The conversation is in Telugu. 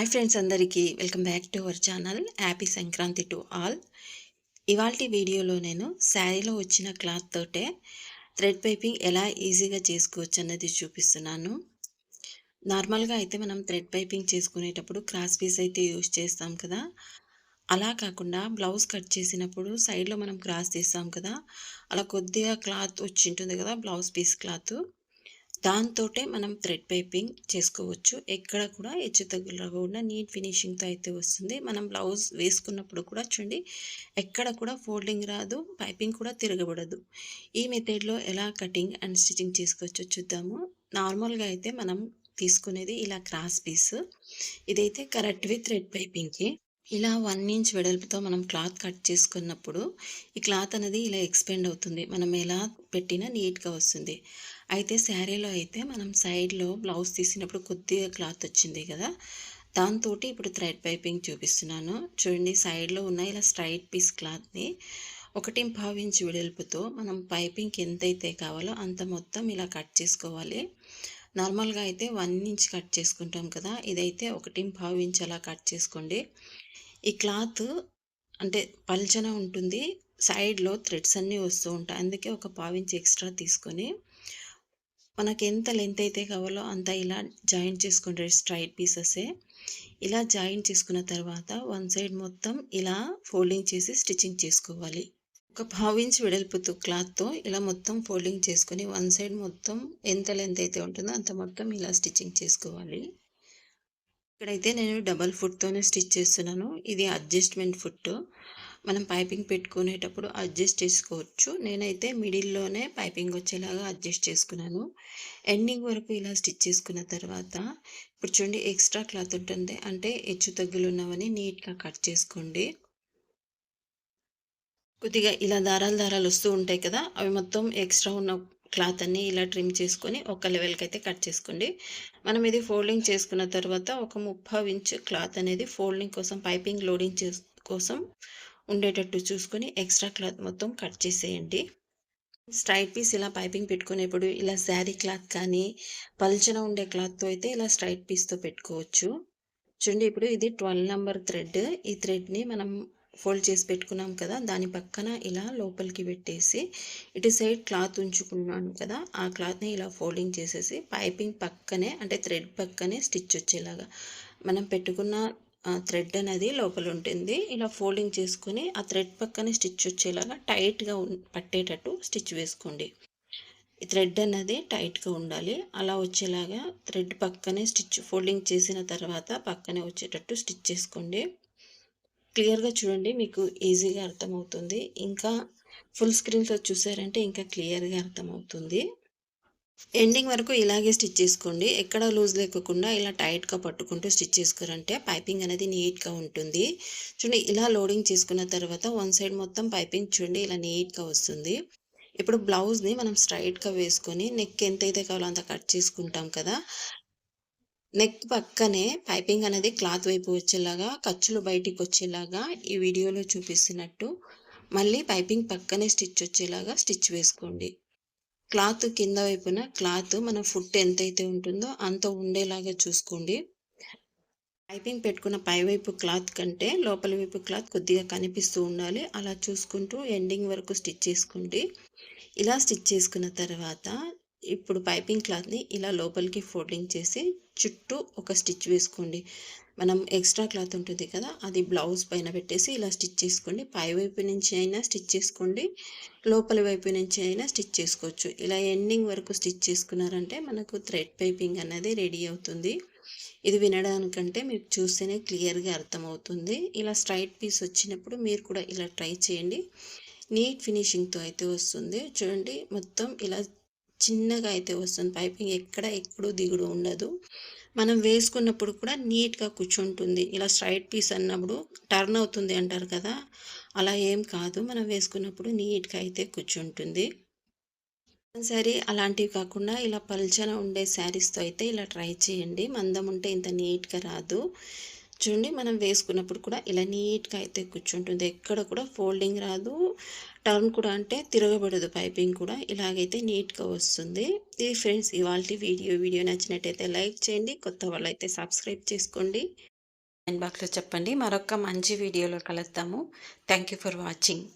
హాయ్ ఫ్రెండ్స్ అందరికీ welcome back to our channel happy Sankranti to all ఇవాళ వీడియోలో నేను శారీలో వచ్చిన క్లాత్ తోటే థ్రెడ్ పైపింగ్ ఎలా ఈజీగా చేసుకోవచ్చు అన్నది చూపిస్తున్నాను. నార్మల్గా అయితే మనం థ్రెడ్ పైపింగ్ చేసుకునేటప్పుడు క్రాస్ పీస్ అయితే యూజ్ చేస్తాం కదా. అలా కాకుండా బ్లౌజ్ కట్ చేసినప్పుడు సైడ్లో మనం క్రాస్ తీస్తాం కదా. అలా కొద్దిగా క్లాత్ వచ్చి ఉంటుంది కదా బ్లౌజ్ పీస్ క్లాత్ దాంతో మనం థ్రెడ్ పైపింగ్ చేసుకోవచ్చు. ఎక్కడ కూడా హెచ్చు తగ్గులు నీట్ ఫినిషింగ్తో అయితే వస్తుంది. మనం బ్లౌజ్ వేసుకున్నప్పుడు కూడా చూడండి ఎక్కడ కూడా ఫోల్డింగ్ రాదు పైపింగ్ కూడా తిరగబడదు. ఈ మెథడ్లో ఎలా కటింగ్ అండ్ స్టిచ్చింగ్ చేసుకోవచ్చో చూద్దాము. నార్మల్గా అయితే మనం తీసుకునేది ఇలా క్రాస్ పీస్. ఇదైతే కరెక్ట్వి థ్రెడ్ పైపింగ్కి. ఇలా వన్ ఇంచ్ వెడల్పుతో మనం క్లాత్ కట్ చేసుకున్నప్పుడు ఈ క్లాత్ అనేది ఇలా ఎక్స్పెండ్ అవుతుంది. మనం ఎలా పెట్టినా నీట్గా వస్తుంది. అయితే శారీలో అయితే మనం సైడ్లో బ్లౌజ్ తీసినప్పుడు కొద్దిగా క్లాత్ వచ్చింది కదా. దాంతో ఇప్పుడు థ్రెడ్ పైపింగ్ చూపిస్తున్నాను. చూడండి సైడ్లో ఉన్న ఇలా స్ట్రైట్ పీస్ క్లాత్ని ఒకటి ఇంచ్ వెడల్పుతో మనం పైపింగ్కి ఎంతైతే కావాలో అంత మొత్తం ఇలా కట్ చేసుకోవాలి. నార్మల్గా అయితే వన్ ఇంచ్ కట్ చేసుకుంటాం కదా ఇదైతే ఒకటి ఇంచ్ అలా కట్ చేసుకోండి. ఈ క్లాత్ అంటే పల్చన ఉంటుంది సైడ్లో థ్రెడ్స్ అన్నీ వస్తూ ఉంటాయి అందుకే ఒక పావించి ఎక్స్ట్రా తీసుకొని మనకి ఎంత లెంత్ అయితే కావాలో అంత ఇలా జాయింట్ చేసుకుంటారు స్ట్రైట్ పీసెసే. ఇలా జాయింట్ చేసుకున్న తర్వాత వన్ సైడ్ మొత్తం ఇలా ఫోల్డింగ్ చేసి స్టిచ్చింగ్ చేసుకోవాలి. ఒక ఇంచ్ వెడల్పుతూ క్లాత్తో ఇలా మొత్తం ఫోల్డింగ్ చేసుకొని వన్ సైడ్ మొత్తం ఎంత లెంత్ అయితే ఉంటుందో అంత మొత్తం ఇలా స్టిచ్చింగ్ చేసుకోవాలి. ఇక్కడైతే నేను డబల్ ఫుట్తోనే స్టిచ్ చేస్తున్నాను. ఇది అడ్జస్ట్మెంట్ ఫుట్. మనం పైపింగ్ పెట్టుకునేటప్పుడు అడ్జస్ట్ చేసుకోవచ్చు. నేనైతే మిడిల్లోనే పైపింగ్ వచ్చేలాగా అడ్జస్ట్ చేసుకున్నాను. ఎండింగ్ వరకు ఇలా స్టిచ్ చేసుకున్న తర్వాత ఇప్పుడు చూడండి ఎక్స్ట్రా క్లాత్ ఉంటుంది. అంటే హెచ్చు తగ్గులు ఉన్నవని నీట్గా కట్ చేసుకోండి. కొద్దిగా ఇలా దారాలు దారాలు వస్తూ ఉంటాయి కదా అవి మొత్తం ఎక్స్ట్రా ఉన్న క్లాత్ అన్ని ఇలా ట్రిమ్ చేసుకొని ఒక లెవెల్కి అయితే కట్ చేసుకోండి. మనం ఇది ఫోల్డింగ్ చేసుకున్న తర్వాత ఒక ముప్పై ఇంచ్ క్లాత్ అనేది ఫోల్డింగ్ కోసం పైపింగ్ లోడింగ్ కోసం ఉండేటట్టు చూసుకొని ఎక్స్ట్రా క్లాత్ మొత్తం కట్ చేసేయండి. స్ట్రైట్ పీస్ ఇలా పైపింగ్ పెట్టుకునేప్పుడు ఇలా శారీ క్లాత్ కానీ పల్చన ఉండే క్లాత్తో అయితే ఇలా స్ట్రైట్ పీస్తో పెట్టుకోవచ్చు. చూడండి ఇప్పుడు ఇది ట్వెల్వ్ నెంబర్ థ్రెడ్. ఈ థ్రెడ్ని మనం ఫోల్డ్ చేసి పెట్టుకున్నాం కదా దాని పక్కన ఇలా లోపలికి పెట్టేసి ఇటు సైడ్ క్లాత్ ఉంచుకున్నాను కదా ఆ క్లాత్ని ఇలా ఫోల్డింగ్ చేసేసి పైపింగ్ పక్కనే అంటే థ్రెడ్ పక్కనే స్టిచ్ వచ్చేలాగా. మనం పెట్టుకున్న థ్రెడ్ అనేది లోపల ఉంటుంది. ఇలా ఫోల్డింగ్ చేసుకుని ఆ థ్రెడ్ పక్కనే స్టిచ్ వచ్చేలాగా టైట్గా పట్టేటట్టు స్టిచ్ వేసుకోండి. ఈ థ్రెడ్ అనేది టైట్గా ఉండాలి. అలా వచ్చేలాగా థ్రెడ్ పక్కనే స్టిచ్ ఫోల్డింగ్ చేసిన తర్వాత పక్కనే వచ్చేటట్టు స్టిచ్ చేసుకోండి. క్లియర్గా చూడండి మీకు ఈజీగా అర్థమవుతుంది. ఇంకా ఫుల్ స్క్రీన్తో చూసారంటే ఇంకా క్లియర్గా అర్థమవుతుంది. ఎండింగ్ వరకు ఇలాగే స్టిచ్ చేసుకోండి. ఎక్కడ లూజ్ లేకుండా ఇలా టైట్గా పట్టుకుంటూ స్టిచ్ చేసుకోరంటే పైపింగ్ అనేది నీట్గా ఉంటుంది. చూడండి ఇలా లోడింగ్ చేసుకున్న తర్వాత వన్ సైడ్ మొత్తం పైపింగ్ చూడండి ఇలా నీట్గా వస్తుంది. ఇప్పుడు బ్లౌజ్ని మనం స్ట్రైట్గా వేసుకొని నెక్ ఎంత అయితే కావాలో అంత కట్ చేసుకుంటాం కదా నెక్ పక్కనే పైపింగ్ అనేది క్లాత్ వైపు వచ్చేలాగా ఖర్చులు బయటికి వచ్చేలాగా ఈ వీడియోలో చూపిస్తున్నట్టు. మళ్ళీ పైపింగ్ పక్కనే స్టిచ్ వచ్చేలాగా స్టిచ్ వేసుకోండి. క్లాత్ కింద వైపున క్లాత్ మన ఫుట్ ఎంతైతే ఉంటుందో అంత ఉండేలాగా చూసుకోండి. పైపింగ్ పెట్టుకున్న పైవైపు క్లాత్ కంటే లోపల వైపు క్లాత్ కొద్దిగా కనిపిస్తూ ఉండాలి. అలా చూసుకుంటూ ఎండింగ్ వరకు స్టిచ్ చేసుకోండి ఇలా స్టిచ్ చేసుకున్న తర్వాత ఇప్పుడు పైపింగ్ క్లాత్ని ఇలా లోపలికి ఫోల్డింగ్ చేసి చుట్టూ ఒక స్టిచ్ వేసుకోండి. మనం ఎక్స్ట్రా క్లాత్ ఉంటుంది కదా అది బ్లౌజ్ పైన పెట్టేసి ఇలా స్టిచ్ చేసుకోండి. పై వైపు నుంచి అయినా స్టిచ్ చేసుకోండి. లోపల వైపు నుంచి అయినా స్టిచ్ చేసుకోవచ్చు. ఇలా ఎండింగ్ వరకు స్టిచ్ చేసుకున్నారంటే మనకు థ్రెడ్ పైపింగ్ అనేది రెడీ అవుతుంది. ఇది వినడానికంటే మీకు చూస్తేనే క్లియర్గా అర్థమవుతుంది. ఇలా స్ట్రైట్ పీస్ వచ్చినప్పుడు మీరు కూడా ఇలా ట్రై చేయండి. నీట్ ఫినిషింగ్తో అయితే వస్తుంది. చూడండి మొత్తం ఇలా చిన్నగా అయితే వస్తుంది. పైపింగ్ ఎక్కడ ఎక్కడూ దిగుడు ఉండదు. మనం వేసుకున్నప్పుడు కూడా నీట్గా కూర్చుంటుంది. ఇలా స్ట్రైట్ పీస్ అన్నప్పుడు టర్న్ అవుతుంది అంటారు కదా! అలా ఏం కాదు. మనం వేసుకున్నప్పుడు నీట్గా అయితే కూర్చుంటుంది. సరే అలాంటివి కాకుండా ఇలా పల్చన ఉండే శారీస్తో అయితే ఇలా ట్రై చేయండి. మందం ఉంటే ఇంత నీట్గా రాదు. చూడండి మనం వేసుకున్నప్పుడు కూడా ఇలా నీట్గా అయితే కూర్చుంటుంది. ఎక్కడ కూడా ఫోల్డింగ్ రాదు. టర్న్ కూడా అంటే తిరగబడదు పైపింగ్ కూడా. ఇలాగైతే నీట్గా వస్తుంది. ఇది ఫ్రెండ్స్ ఇవాళ వీడియో వీడియో నచ్చినట్టయితే లైక్ చేయండి. కొత్త వాళ్ళు అయితే సబ్స్క్రైబ్ చేసుకోండి. అండ్ బాక్స్లో చెప్పండి. మరొక మంచి వీడియోలో కలుద్దాము. Thank you for watching.